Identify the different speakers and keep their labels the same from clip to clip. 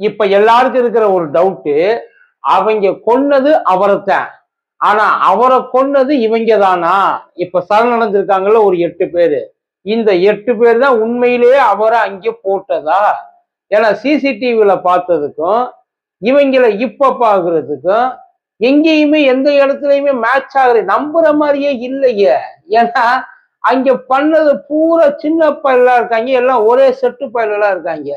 Speaker 1: இப்ப எல்லாருக்கும் இருக்கிற ஒரு டவுட்டு அவங்க கொன்னது அவரைத்தான். ஆனா அவரை கொன்னது இவங்க தானா இப்ப சரணடைஞ்சிருக்காங்கல்ல ஒரு எட்டு பேரு. இந்த எட்டு பேர் தான் உண்மையிலேயே அவரை அங்கே போட்டதா? ஏன்னா சிசிடிவியில பார்த்ததுக்கும் இவங்கள இப்ப பாக்குறதுக்கும் எங்கேயுமே எந்த இடத்துலயுமே மேட்ச் ஆகுற நம்புற மாதிரியே இல்லையே. ஏன்னா அங்க பண்ணது பூரா சின்ன பயலா இருக்காங்க. எல்லாம் ஒரே செட்டு பயலா இருக்காங்க.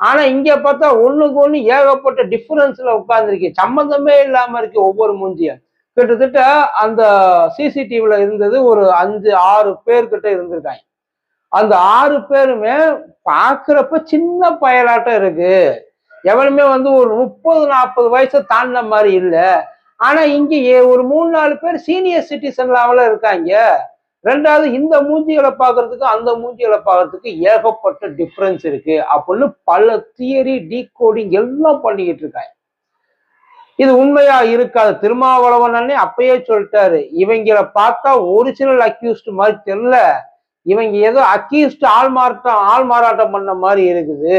Speaker 1: ஆனா இங்க பார்த்தா ஒண்ணுக்கு ஒண்ணு ஏகப்பட்ட டிஃபரன்ஸ்ல உட்கார்ந்துருக்கு. சம்மந்தமே இல்லாம இருக்கு ஒவ்வொரு மூஞ்சியும். கிட்டத்தட்ட அந்த சிசிடிவில இருந்தது ஒரு அஞ்சு ஆறு பேர் கிட்ட இருந்திருக்காங்க. அந்த ஆறு பேருமே பாக்குறப்ப சின்ன பயலாட்டம் இருக்கு. எவனுமே வந்து ஒரு முப்பது நாற்பது வயசை தாண்டின மாதிரி இல்லை. ஆனா இங்க ஒரு மூணு நாலு பேர் சீனியர் சிட்டிசன் லெவலில் இருக்காங்க. ரெண்டாவது இந்த மூஞ்சிகளை பார்க்கறதுக்கு அந்த மூஞ்சிகளை பார்க்கறதுக்கு ஏகப்பட்ட டிஃப்ரென்ஸ் இருக்கு அப்படின்னு பல தியரி டீகோடிங் எல்லாம் பண்ணிக்கிட்டு இருக்காங்க. இது உண்மையா இருக்காது. திருமாவளவன் அண்ணே அப்பயே சொல்லிட்டாரு இவங்களை பார்த்தா ஒரிஜினல் அக்யூஸ்ட் மாதிரி தெரியல. இவங்க ஏதோ அக்யூஸ்ட் ஆள் மாறாட்டம் ஆள் மாறாட்டம் பண்ண மாதிரி இருக்குது.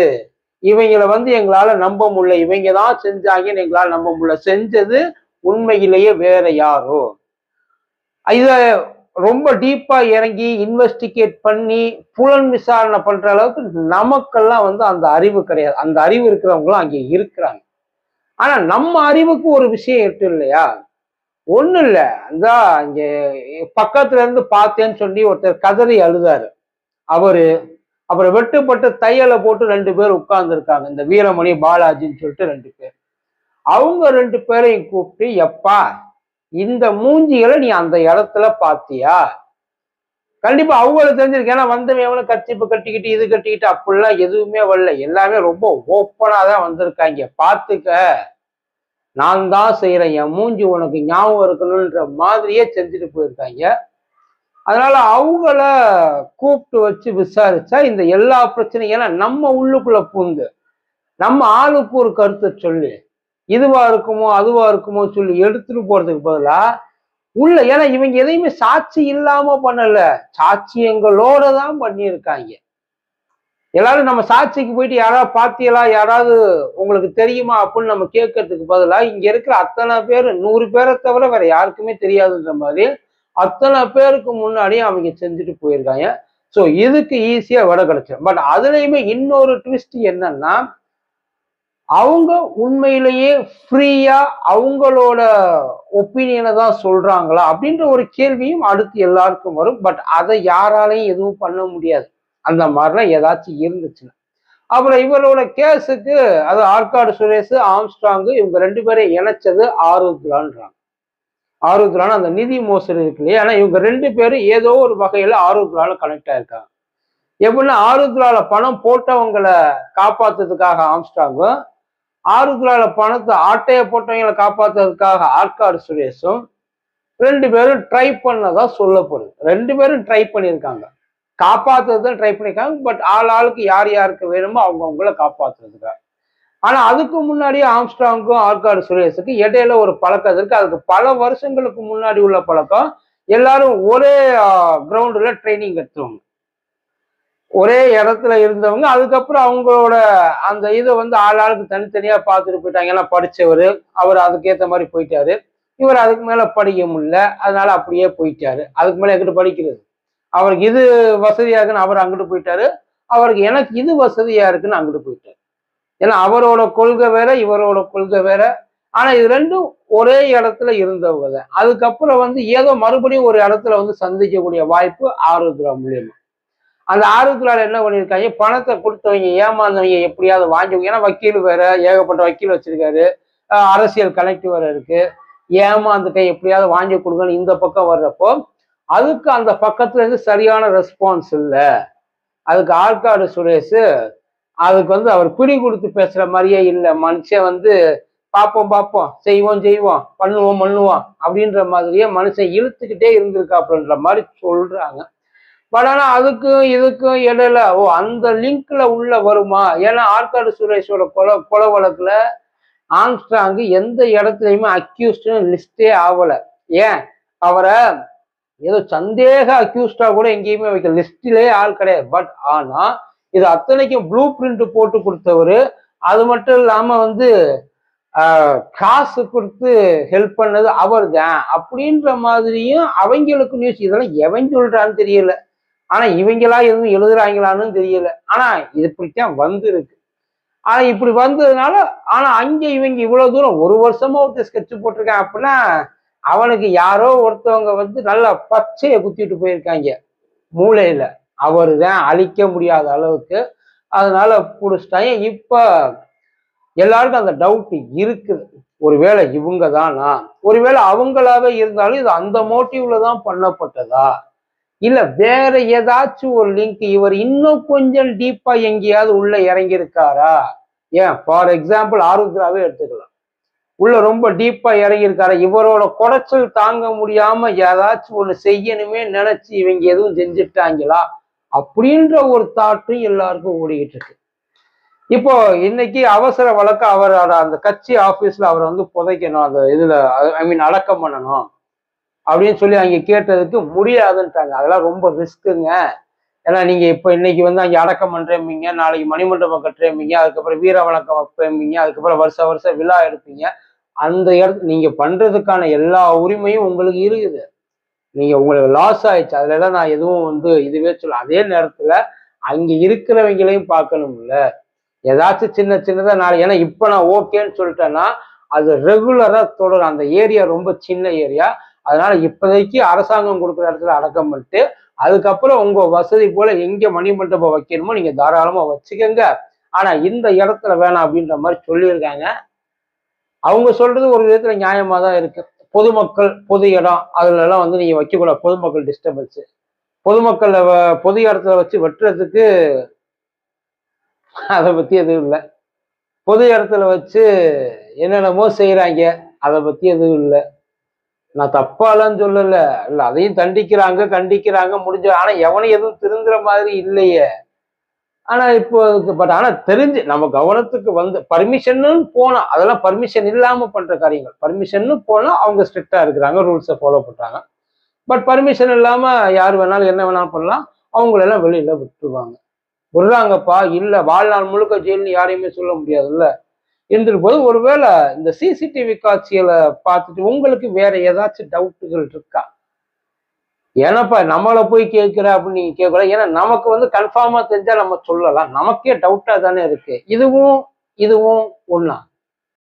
Speaker 1: இவங்களை வந்து எங்களால நம்ப முடியல. இவங்க தான் செஞ்சாங்கன்னு எங்களால் நம்ப முடியல. செஞ்சது உண்மையிலேயே வேற யாரோ. இத ரொம்ப டீப்பா இறங்கி இன்வெஸ்டிகேட் பண்ணி புலன் விசாரணை பண்ற அளவுக்கு நமக்கெல்லாம் வந்து அந்த அறிவு கிடையாது. அந்த அறிவு இருக்கிறவங்களும் அங்கே இருக்கிறாங்க. ஆனா நம்ம அறிவுக்கு ஒரு விஷயம் இருக்கு இல்லையா? ஒண்ணு இல்லை. அந்த இங்கே பக்கத்துல இருந்து பார்த்தேன்னு சொல்லி ஒருத்தர் கதறி அழுதாரு. அவரு அப்புறம் வெட்டுப்பட்டு தையலை போட்டு ரெண்டு பேர் உட்கார்ந்து இருக்காங்க இந்த வீரமணி பாலாஜின்னு சொல்லிட்டு ரெண்டு பேர். அவங்க ரெண்டு பேரையும் கூப்பிட்டு எப்பா இந்த மூஞ்சிகளை நீ அந்த இடத்துல பாத்தியா? கண்டிப்பா அவங்களுக்கு தெரிஞ்சிருக்கு. ஏன்னா வந்தவன் எவனும் கச்சிப்பு கட்டிக்கிட்டு இது கட்டிக்கிட்டு அப்படிலாம் எதுவுமே வரல. எல்லாமே ரொம்ப ஓப்பனா தான் வந்திருக்காங்க. பார்த்துக்க. நான் தான் செய்யறேன் என் மூஞ்சி உனக்கு ஞாபகம் இருக்கணும்ன்ற மாதிரியே செஞ்சுட்டு போயிருக்காங்க. அதனால அவங்கள கூப்பிட்டு வச்சு விசாரிச்சா இந்த எல்லா பிரச்சனையும் ஏன்னா நம்ம உள்ளுக்குள்ள பூந்து நம்ம ஆளுக்கு ஒரு கருத்தை சொல்லி. இதுவா இருக்குமோ அதுவா இருக்குமோ சொல்லி எடுத்துட்டு போறதுக்கு பதிலா உள்ள ஏன்னா இவங்க எதையுமே சாட்சி இல்லாம பண்ணல. சாட்சியங்களோட தான் பண்ணியிருக்காங்க. எல்லாரும் நம்ம சாட்சிக்கு போயிட்டு யாராவது பாத்தியலா யாராவது உங்களுக்கு தெரியுமா அப்படின்னு நம்ம கேட்கறதுக்கு பதிலா இங்க இருக்கிற அத்தனை பேர் நூறு பேரை தவிர வேற யாருக்குமே தெரியாதுன்ற மாதிரி அத்தனை பேருக்கு முன்னாடியும் அவங்க செஞ்சுட்டு போயிருக்காங்க. ஸோ இதுக்கு ஈஸியா விட கிடைச்சிடும் பட் அதுலயுமே இன்னொரு ட்விஸ்ட் என்னன்னா அவங்க உண்மையிலேயே ஃப்ரீயா அவங்களோட ஒப்பீனியனை தான் சொல்றாங்களா அப்படின்ற ஒரு கேள்வியும் அடுத்து எல்லாருக்கும் வரும். பட் அதை யாராலையும் எதுவும் பண்ண முடியாது. அந்த மாதிரிலாம் ஏதாச்சும் இருந்துச்சுன்னா. அப்புறம் இவரோட கேஸுக்கு அது ஆற்காடு சுரேஷ் ஆம்ஸ்ட்ராங்கு இவங்க ரெண்டு பேரையும் இணைச்சது ஆருத்ரான்றாங்க. ஆருத்ரான் அந்த நிதி மோசடி இருக்கு இல்லையா? ஆனால் இவங்க ரெண்டு பேரும் ஏதோ ஒரு வகையில் ஆருத்ரால கனெக்ட் ஆயிருக்காங்க. எப்படின்னா ஆருத்ரால பணம் போட்டவங்களை காப்பாத்துறதுக்காக ஆம்ஸ்டாங்கும் ஆருத்ரால பணத்தை ஆட்டைய போட்டவங்களை காப்பாத்துறதுக்காக ஆற்காடு சுரேஷும் ரெண்டு பேரும் ட்ரை பண்ணதா சொல்லப்படுது. ரெண்டு பேரும் ட்ரை பண்ணியிருக்காங்க. காப்பாத்துறது தான் ட்ரை பண்ணியிருக்காங்க பட் ஆள் ஆளுக்கு யார் யாருக்கு வேணுமோ அவங்கவுங்கள காப்பாத்துறதுக்காக. ஆனா அதுக்கு முன்னாடியே ஆம்ஸ்ட்ராங்கும் ஆற்காடு சுரேஷுக்கு இடையில ஒரு பழக்கம் இருக்கு. அதுக்கு பல வருஷங்களுக்கு முன்னாடி உள்ள பழக்கம் எல்லாரும் ஒரே கிரவுண்டில் ட்ரைனிங் எடுத்துவாங்க ஒரே இடத்துல இருந்தவங்க அதுக்கப்புறம் அவங்களோட அந்த இதை வந்து ஆள் ஆளுக்கு தனித்தனியா பார்த்துட்டு போயிட்டாங்க. எல்லாம் படிச்சவர் அவர் அதுக்கேற்ற மாதிரி போயிட்டாரு. இவர் அதுக்கு மேல படிக்க முடியல. அதனால அப்படியே போயிட்டாரு. அதுக்கு மேல எங்கிட்ட படிக்கிறது. அவருக்கு இது வசதியா இருக்குன்னு அவர் அங்கிட்டு போயிட்டாரு. அவருக்கு எனக்கு இது வசதியா இருக்குன்னு அங்கிட்டு போயிட்டாரு. ஏன்னா அவரோட கொள்கை வேற இவரோட கொள்கை வேற. ஆனா இது ரெண்டும் ஒரே இடத்துல இருந்தவங்க தான். அதுக்கப்புறம் வந்து ஏதோ மறுபடியும் ஒரு இடத்துல வந்து சந்திக்கக்கூடிய வாய்ப்பு ஆரோக்கியம் மூலியமா. அந்த ஆருத்ரால என்ன பண்ணியிருக்காங்க? பணத்தை கொடுத்தவங்க ஏமாந்தவங்க எப்படியாவது வாங்கி ஏன்னா வக்கீல் வேற ஏகப்பட்ட வக்கீல் வச்சிருக்காரு. அரசியல் கனெக்ட் வேற இருக்கு. ஏமாந்துட்டேன் எப்படியாவது வாங்கி கொடுங்கன்னு இந்த பக்கம் வர்றப்போ அதுக்கு அந்த பக்கத்துல இருந்து சரியான ரெஸ்பான்ஸ் இல்லை. அதுக்கு ஆற்காடு சுரேஷ் அதுக்கு வந்து அவர் பிடி கொடுத்து பேசுற மாதிரியே இல்லை. மனுஷன் வந்து பார்ப்போம் பார்ப்போம். செய்வோம் செய்வோம். பண்ணுவோம் பண்ணுவோம். அப்படின்ற மாதிரியே மனுஷன் இழுத்துக்கிட்டே இருந்திருக்காப்புன்ற மாதிரி சொல்றாங்க. பட் ஆனால் அதுக்கும் இதுக்கும் இடையில ஓ அந்த லிங்க்ல உள்ள வருமா? ஏன்னா ஆற்காடு சுரேஷோட கொலை கொலை வழக்குல ஆம்ஸ்ட்ராங் எந்த இடத்துலையுமே அக்யூஸ்ட்னு லிஸ்டே ஆகலை ஏன்? அவரை ஏதோ சந்தேக அக்யூஸ்டா கூட எங்கேயுமே வைக்க லிஸ்டிலே ஆள் கிடையாது. பட் ஆனா இது அத்தனைக்கும் ப்ளூ பிரிண்ட் போட்டு கொடுத்தவர் அது மட்டும் இல்லாம வந்து காசு கொடுத்து ஹெல்ப் பண்ணது அவர் தான் அப்படின்ற மாதிரியும் அவங்களுக்கு நியூஸ் இதெல்லாம் எவன் சொல்றான்னு தெரியல. ஆனா இவங்களா எதுவும் எழுதுறாங்களான்னு தெரியல. ஆனா இது இப்படித்தான் வந்திருக்கு. ஆனா இப்படி வந்ததுனால ஆனா அங்க இவங்க இவ்வளவு தூரம் ஒரு வருஷமா ஒருத்தர் ஸ்கெட்ச் போட்டிருக்கான் அப்படின்னா அவனுக்கு யாரோ ஒருத்தவங்க வந்து நல்லா பச்சையை குத்திட்டு போயிருக்காங்க. மூளையில. அவர் தான் அழிக்க முடியாத அளவுக்கு. அதனால பிடிச்சிட்டாங்க. இப்ப எல்லாருக்கும் அந்த டவுட் இருக்குது. ஒருவேளை இவங்க தானா ஒருவேளை அவங்களாவே இருந்தாலும் இது அந்த மோட்டிவ்ல தான் பண்ணப்பட்டதா? இல்ல வேற ஏதாச்சும் ஒரு லிங்க் இவர் இன்னும் கொஞ்சம் டீப்பா எங்கேயாவது உள்ள இறங்கியிருக்காரா? ஏன்? ஃபார் எக்ஸாம்பிள் ஆருத்ராவே எடுத்துக்கலாம். உள்ள ரொம்ப டீப்பா இறங்கி இருக்காரா இவரோட குடைச்சல் தாங்க முடியாம ஏதாச்சும் ஒண்ணு செய்யணுமே நினைச்சு இவங்க எதுவும் செஞ்சுட்டாங்களா? அப்படின்ற ஒரு தாட்டும் எல்லாருக்கும் ஓடிக்கிட்டு இருக்கு. இப்போ இன்னைக்கு அவசர வழக்கு அவரோட அந்த கட்சி ஆபீஸ்ல அவரை வந்து புதைக்கணும். அந்த இதுல ஐ மீன் அடக்கம் பண்ணணும். அப்படின்னு சொல்லி அங்க கேட்டதுக்கு முடியாதுன்ட்டாங்க. அதெல்லாம் ரொம்ப ரிஸ்க்குங்க ஏன்னா நீங்க இப்ப இன்னைக்கு வந்து அங்க அடக்கம் பண்றேம்பீங்க நாளைக்கு மணிமண்டபம் கட்டுறேம்பீங்க அதுக்கப்புறம் வீர வணக்கம் வைப்பேம்பீங்க அதுக்கப்புறம் வருஷ வருஷம் விழா எடுப்பீங்க. அந்த இடத்து நீங்க பண்றதுக்கான எல்லா உரிமையும் உங்களுக்கு இருக்குது. நீங்க உங்களுக்கு லாஸ் ஆயிடுச்சு. அதுல எல்லாம் நான் எதுவும் வந்து இதுவே சொல்ல அதே நேரத்துல அங்க இருக்கிறவங்களையும் பார்க்கணும்ல. ஏதாச்சும் சின்ன சின்னதா நாளை ஏன்னா இப்ப நான் ஓகேன்னு சொல்லிட்டேன்னா அது ரெகுலரா தொடரும். அந்த ஏரியா ரொம்ப சின்ன ஏரியா அதனால இப்போதைக்கு அரசாங்கம் கொடுக்குற இடத்துல அடக்கம் பண்ணிட்டு அதுக்கப்புறம் உங்க வசதி போல எங்க மணிமண்டபம் வைக்கணுமோ நீங்க தாராளமா வச்சுக்கோங்க. ஆனா இந்த இடத்துல வேணாம் அப்படின்ற மாதிரி சொல்லியிருக்காங்க. அவங்க சொல்றது ஒரு விதத்துல நியாயமா தான் இருக்கு. பொதுமக்கள் பொது இடம் அதுல எல்லாம் வந்து நீங்க வைக்கக்கூடாது. பொதுமக்கள் டிஸ்டர்பன்ஸ் பொதுமக்களை வ- பொது இடத்துல வச்சு வெட்டுறதுக்கு அதை பத்தி எதுவும் இல்லை. பொது இடத்துல வச்சு என்னென்னமோ செய்யறாங்க அதை பத்தி எதுவும் இல்லை. நான் தப்பாலன்னு சொல்லல. இல்ல அதையும் தண்டிக்கிறாங்க கண்டிக்கிறாங்க முடிஞ்ச ஆனா எவனையும் எதுவும் திருந்துற மாதிரி இல்லையே. ஆனா இப்போ பட் ஆனா தெரிஞ்சு நம்ம கவனத்துக்கு வந்து பர்மிஷன்னு போனா அதெல்லாம் பர்மிஷன் இல்லாம பண்ற காரியங்கள். பர்மிஷன்னு போனா அவங்க ஸ்ட்ரிக்டா இருக்கிறாங்க ரூல்ஸை ஃபாலோ பண்றாங்க. பட் பர்மிஷன் இல்லாம யார் வேணாலும் என்ன வேணாலும் பண்ணலாம். அவங்களெல்லாம் வெளியில விட்டுருவாங்க. விடுறாங்கப்பா இல்ல வாழ்நாள் முழுக்க ஜெயில்னு யாரையுமே சொல்ல முடியாதுல்ல. இருந்துட்டு ஒருவேளை இந்த சிசிடிவி காட்சிகளை பார்த்துட்டு உங்களுக்கு வேற ஏதாச்சும் டவுட்டுகள் இருக்கா? ஏன்னாப்பா நம்மளை போய் கேட்கிற அப்படின்னு நீங்க கேட்கக்கூடாது. ஏன்னா நமக்கு வந்து கன்ஃபார்மா தெரிஞ்சா நம்ம சொல்லலாம். நமக்கே டவுட்டா தானே இருக்கு. இதுவும் இதுவும் ஒன்றா